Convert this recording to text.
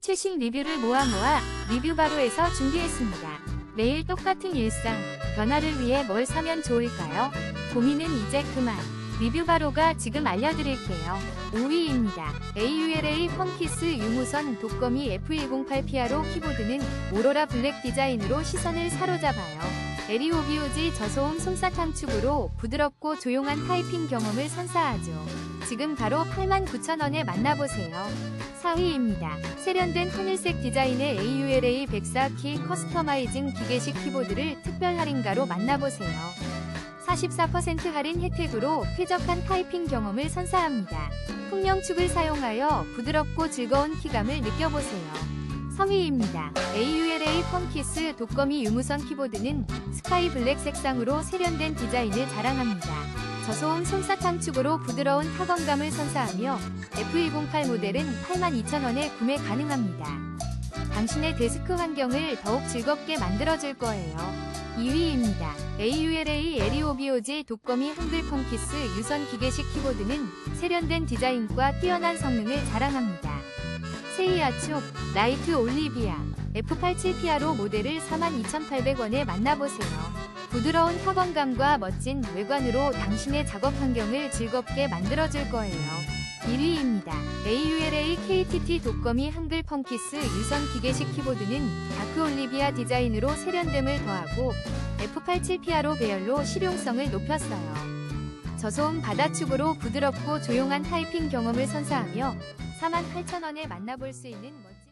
최신 리뷰를 모아 모아 리뷰바로에서 준비했습니다. 매일 똑같은 일상, 변화를 위해 뭘 사면 좋을까요? 고민은 이제 그만. 리뷰바로가 지금 알려드릴게요. 5위입니다. AULA 펑키스 유무선 독거미 F108 피아로 키보드는 오로라 블랙 디자인으로 시선을 사로잡아요. 에리오비오지 저소음 솜사탕 축으로 부드럽고 조용한 타이핑 경험을 선사하죠. 지금 바로 89,000원에 만나보세요. 4위입니다. 세련된 하늘색 디자인의 AULA 104키 커스터마이징 기계식 키보드를 특별 할인가로 만나보세요. 44% 할인 혜택으로 쾌적한 타이핑 경험을 선사합니다. 풍량축을 사용하여 부드럽고 즐거운 키감을 느껴보세요. 3위입니다. AULA 펑키스 독거미 유무선 키보드는 스카이 블랙 색상으로 세련된 디자인을 자랑합니다. 저소음 솜사탕 축으로 부드러운 타건감을 선사하며 F108 모델은 82,000원에 구매 가능합니다. 당신의 데스크 환경을 더욱 즐겁게 만들어줄 거예요. 2위입니다. AULA 에리오비오지 독거미 한글 펑키스 유선 기계식 키보드는 세련된 디자인과 뛰어난 성능을 자랑합니다. 세이아촉 라이트 올리비아 F87피아로 모델을 42,800원에 만나보세요. 부드러운 타건감과 멋진 외관으로 당신의 작업 환경을 즐겁게 만들어줄 거예요. 1위입니다. AULA KTT 독거미 한글 펑키스 유선 기계식 키보드는 다크 올리비아 디자인으로 세련됨을 더하고 F87 피아로 배열로 실용성을 높였어요. 저소음 바다축으로 부드럽고 조용한 타이핑 경험을 선사하며 48,000원에 만나볼 수 있는 멋진